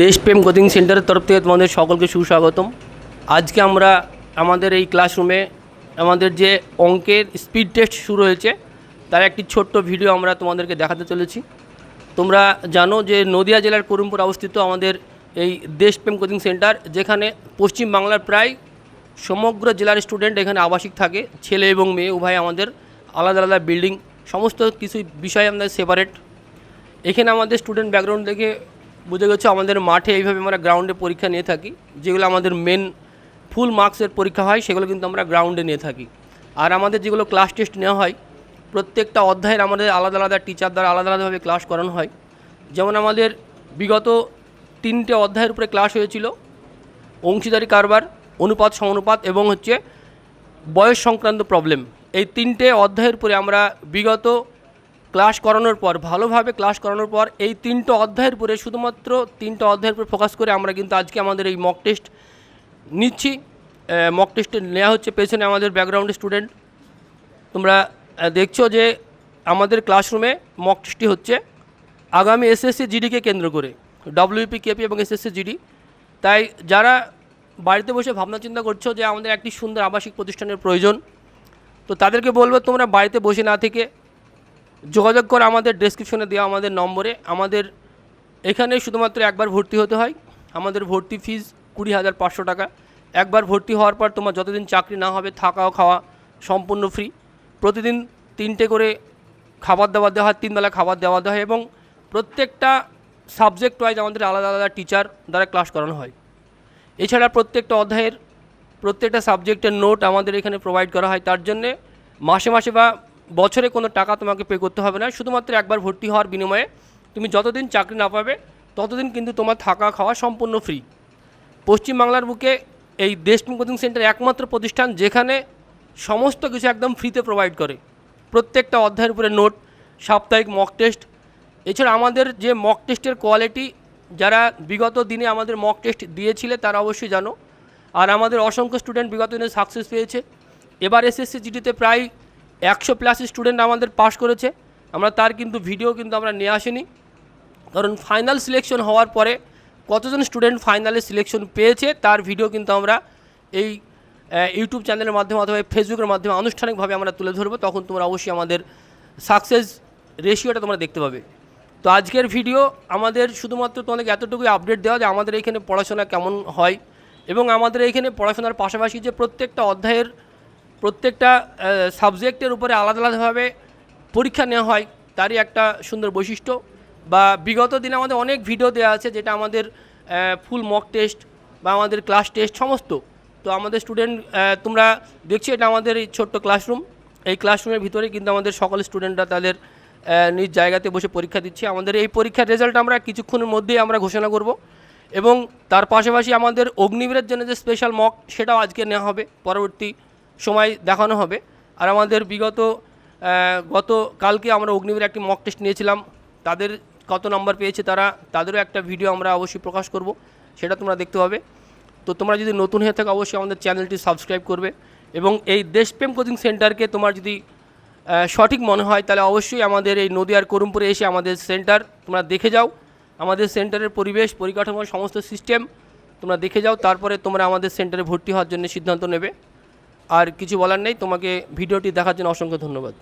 দেশপ্রেম কোচিং সেন্টারের তরফ থেকে তোমাদের সকলকে সুস্বাগতম। আজকে আমরা আমাদের এই ক্লাসরুমে আমাদের যে অঙ্কের স্পিড টেস্ট শুরু হয়েছে, তার একটি ছোট্ট ভিডিও আমরা তোমাদেরকে দেখাতে চলেছি। তোমরা জানো যে নদিয়া জেলার করিমপুর অবস্থিত আমাদের এই দেশপ্রেম কোচিং সেন্টার, যেখানে পশ্চিম বাংলার প্রায় সমগ্র জেলার স্টুডেন্ট এখানে আবাসিক থাকে, ছেলে এবং মেয়ে, উভয় আমাদের আলাদা আলাদা বিল্ডিং, সমস্ত কিছু বিষয় আমাদের সেপারেট এখানে আমাদের স্টুডেন্ট ব্যাকগ্রাউন্ড দেখে বুঝে গেছে, আমাদের মাঠে এইভাবে আমরা গ্রাউন্ডে পরীক্ষা নিয়ে থাকি, যেগুলো আমাদের মেন ফুল মার্কসের পরীক্ষা হয়, সেগুলো কিন্তু আমরা গ্রাউন্ডে নিয়ে থাকি। আর আমাদের যেগুলো ক্লাস টেস্ট নেওয়া হয়, প্রত্যেকটা অধ্যায়ের আমাদের আলাদা আলাদা টিচার দ্বারা আলাদা আলাদাভাবে ক্লাস করানো হয়। যেমন আমাদের বিগত তিনটে অধ্যায়ের উপরে ক্লাস হয়েছিল, অংশীদারি কারবার, অনুপাত, সমানুপাত এবং হচ্ছে বয়স সংক্রান্ত প্রবলেম এই তিনটে অধ্যায়ের উপরে আমরা বিগত ক্লাস করানোর পর, ভালোভাবে ক্লাস করানোর পর, এই তিনটে অধ্যায়ের উপরে শুধুমাত্র তিনটে অধ্যায়ের উপরে ফোকাস করে আমরা কিন্তু আজকে আমাদের এই মক টেস্ট নিচ্ছি। মক টেস্টে নেওয়া হচ্ছে পেছনে আমাদের ব্যাকগ্রাউন্ড স্টুডেন্ট তোমরা দেখছ যে আমাদের ক্লাসরুমে মক টেস্টটি হচ্ছে আগামী এসএসসি জিডিকে কেন্দ্র করে ডব্লিউপি কেপি এবং এসএসসি জিডি তাই যারা বাড়িতে বসে ভাবনা চিন্তা করছ যে আমাদের একটি সুন্দর আবাসিক প্রতিষ্ঠানের প্রয়োজন, তো তাদেরকে বলব তোমরা বাড়িতে বসে না থেকে যোগাযোগ করে আমাদের ডেসক্রিপশনে দেওয়া আমাদের নম্বরে। আমাদের এখানে শুধুমাত্র একবার ভর্তি হতে হয়। আমাদের ভর্তি ফিজ কুড়ি হাজার পাঁচশো টাকা। একবার ভর্তি হওয়ার পর তোমার যতদিন চাকরি না হবে থাকা খাওয়া সম্পূর্ণ ফ্রি প্রতিদিন তিনটে করে খাবার দাবার দেওয়া হয়, তিনবেলা খাবার দেওয়া দেওয়া হয় এবং প্রত্যেকটা সাবজেক্ট ওয়াইজ আমাদের আলাদা আলাদা টিচার দ্বারা ক্লাস করানো হয়। এছাড়া প্রত্যেকটা অধ্যায়ের, প্রত্যেকটা সাবজেক্টের নোট আমাদের এখানে প্রোভাইড করা হয়। তার জন্যে মাসে মাসে বা বছরে কোনো টাকা তোমাকে পে করতে হবে না। শুধুমাত্র একবার ভর্তি হওয়ার বিনিময়ে তুমি যতদিন চাকরি না পাবে, ততদিন কিন্তু তোমার থাকা খাওয়া সম্পূর্ণ ফ্রি পশ্চিমবাংলার বুকে এই দেশপ্রেম কোচিং সেন্টার একমাত্র প্রতিষ্ঠান যেখানে সমস্ত কিছু একদম ফ্রিতে প্রোভাইড করে। প্রত্যেকটা অধ্যায়ের উপরে নোট সাপ্তাহিক মক টেস্ট এছাড়া আমাদের যে মক টেস্টের কোয়ালিটি যারা বিগত দিনে আমাদের মক টেস্ট দিয়েছিলে তারা অবশ্যই জানো। আর আমাদের অসংখ্য স্টুডেন্ট বিগত দিনে সাকসেস পেয়েছে। এবার এসএসসি জিডিতে প্রায় একশো প্লাস স্টুডেন্ট আমাদের পাস করেছে। আমরা তার কিন্তু ভিডিও কিন্তু আমরা নিয়ে আসিনি। কারণ ফাইনাল সিলেকশন হওয়ার পরে কতজন স্টুডেন্ট ফাইনালে সিলেকশন পেয়েছে, তার ভিডিও কিন্তু আমরা এই ইউটিউব চ্যানেলের মাধ্যমে অথবা ফেসবুকের মাধ্যমে আনুষ্ঠানিকভাবে আমরা তুলে ধরবো। তখন তোমরা অবশ্যই আমাদের সাকসেস রেশিওটা তোমরা দেখতে পাবে। তো আজকের ভিডিও আমাদের শুধুমাত্র তোমাদেরকে এতটুকুই আপডেট দেওয়া যে আমাদের এখানে পড়াশোনা কেমন হয় এবং আমাদের এখানে পড়াশোনার পাশাপাশি যে প্রত্যেকটা অধ্যায়ের প্রত্যেকটা সাবজেক্টের উপরে আলাদা আলাদাভাবে পরীক্ষা নেওয়া হয়, তারই একটা সুন্দর বৈশিষ্ট্য। বা বিগত দিনে আমাদের অনেক ভিডিও দেওয়া আছে, যেটা আমাদের ফুল মক টেস্ট বা আমাদের ক্লাস টেস্ট সমস্ত। তো আমাদের স্টুডেন্ট তোমরা দেখছ এটা আমাদের এই ছোট্ট ক্লাসরুম এই ক্লাসরুমের ভিতরে কিন্তু আমাদের সকল স্টুডেন্টরা তাদের নিজ জায়গাতে বসে পরীক্ষা দিচ্ছে। আমাদের এই পরীক্ষার রেজাল্ট আমরা কিছুক্ষণের মধ্যেই আমরা ঘোষণা করব। এবং তার পাশাপাশি আমাদের অগ্নিবীরের জন্য যে স্পেশাল মক সেটাও আজকে নেওয়া হবে। পরবর্তী সময় দেখানো হবে। আর আমাদের বিগত গত কালকে আমরা অগ্নিবীর একটি মক টেস্ট নিয়েছিলাম। তাদের কত নাম্বার পেয়েছে তারা, তাদেরও একটা ভিডিও আমরা অবশ্যই প্রকাশ করব, সেটা তোমরা দেখতে পাবে। তো তোমরা যদি নতুন হয়ে থাকো, অবশ্যই আমাদের চ্যানেলটি সাবস্ক্রাইব করবে এবং এই দেশপ্রেম কোচিং সেন্টারকে তোমার যদি সঠিক মনে হয়, তাহলে অবশ্যই আমাদের এই নদীয়ার করুমপুরে এসে আমাদের সেন্টার তোমরা দেখে যাও। আমাদের সেন্টারের পরিবেশ, পরিকাঠামো, সমস্ত সিস্টেম তোমরা দেখে যাও। তারপরে তোমরা আমাদের সেন্টারে ভর্তি হওয়ার জন্য সিদ্ধান্ত নেবে। আর কিছু বলার নেই তোমাকে ভিডিওটি দেখার জন্য অসংখ্য ধন্যবাদ।